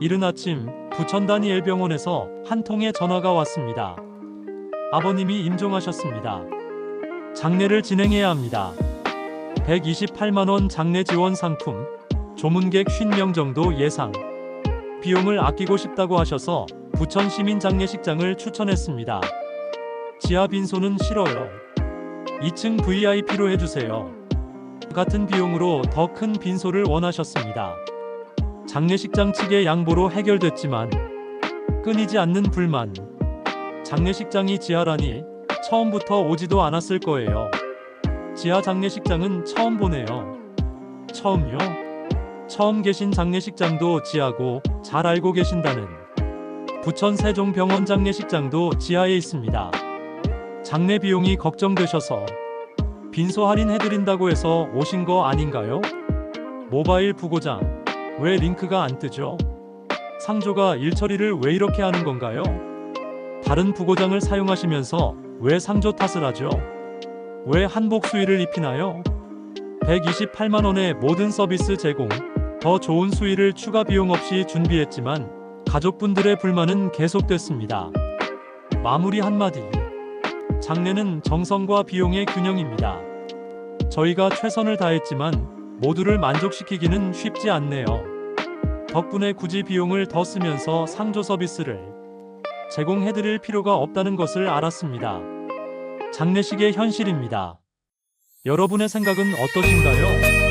이른 아침 부천 다니엘 병원에서 한 통의 전화가 왔습니다. 아버님이 임종하셨습니다. 장례를 진행해야 합니다. 128만 원 장례 지원 상품, 조문객 50명 정도 예상. 비용을 아끼고 싶다고 하셔서 부천 시민 장례식장을 추천했습니다. 지하 빈소는 싫어요. 2층 VIP로 해주세요. 같은 비용으로 더 큰 빈소를 원하셨습니다. 장례식장 측의 양보로 해결됐지만 끊이지 않는 불만. 장례식장이 지하라니 처음부터 오지도 않았을 거예요. 지하 장례식장은 처음 보네요. 처음요? 처음 계신 장례식장도 지하고 잘 알고 계신다는 부천 세종병원 장례식장도 지하에 있습니다. 장례 비용이 걱정되셔서 빈소 할인해드린다고 해서 오신 거 아닌가요? 모바일 부고장 왜 링크가 안 뜨죠? 상조가 일 처리를 왜 이렇게 하는 건가요? 다른 부고장을 사용하시면서 왜 상조 탓을 하죠? 왜 한복 수의를 입히나요? 128만 원의 모든 서비스 제공, 더 좋은 수의를 추가 비용 없이 준비했지만 가족분들의 불만은 계속됐습니다. 마무리 한마디. 장례는 정성과 비용의 균형입니다. 저희가 최선을 다했지만 모두를 만족시키기는 쉽지 않네요. 덕분에 굳이 비용을 더 쓰면서 상조 서비스를 제공해드릴 필요가 없다는 것을 알았습니다. 장례식의 현실입니다. 여러분의 생각은 어떠신가요?